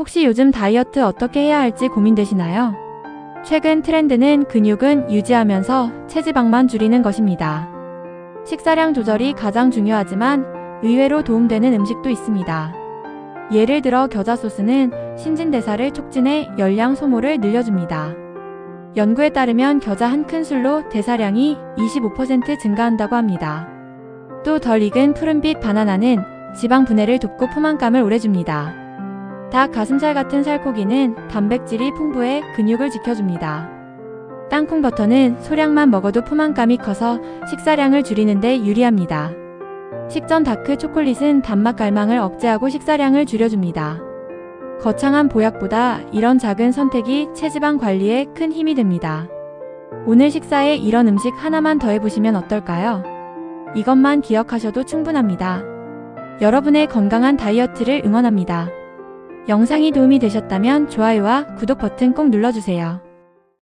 혹시 요즘 다이어트 어떻게 해야 할지 고민되시나요? 최근 트렌드는 근육은 유지하면서 체지방만 줄이는 것입니다. 식사량 조절이 가장 중요하지만 의외로 도움되는 음식도 있습니다. 예를 들어 겨자 소스는 신진대사를 촉진해 열량 소모를 늘려줍니다. 연구에 따르면 겨자 한 큰술로 대사량이 25% 증가한다고 합니다. 또 덜 익은 푸른빛 바나나는 지방 분해를 돕고 포만감을 오래 줍니다. 닭 가슴살 같은 살코기는 단백질이 풍부해 근육을 지켜줍니다. 땅콩 버터는 소량만 먹어도 포만감이 커서 식사량을 줄이는데 유리합니다. 식전 다크 초콜릿은 단맛 갈망을 억제하고 식사량을 줄여줍니다. 거창한 보약보다 이런 작은 선택이 체지방 관리에 큰 힘이 됩니다. 오늘 식사에 이런 음식 하나만 더 해보시면 어떨까요? 이것만 기억하셔도 충분합니다. 여러분의 건강한 다이어트를 응원합니다. 영상이 도움이 되셨다면 좋아요와 구독 버튼 꼭 눌러주세요.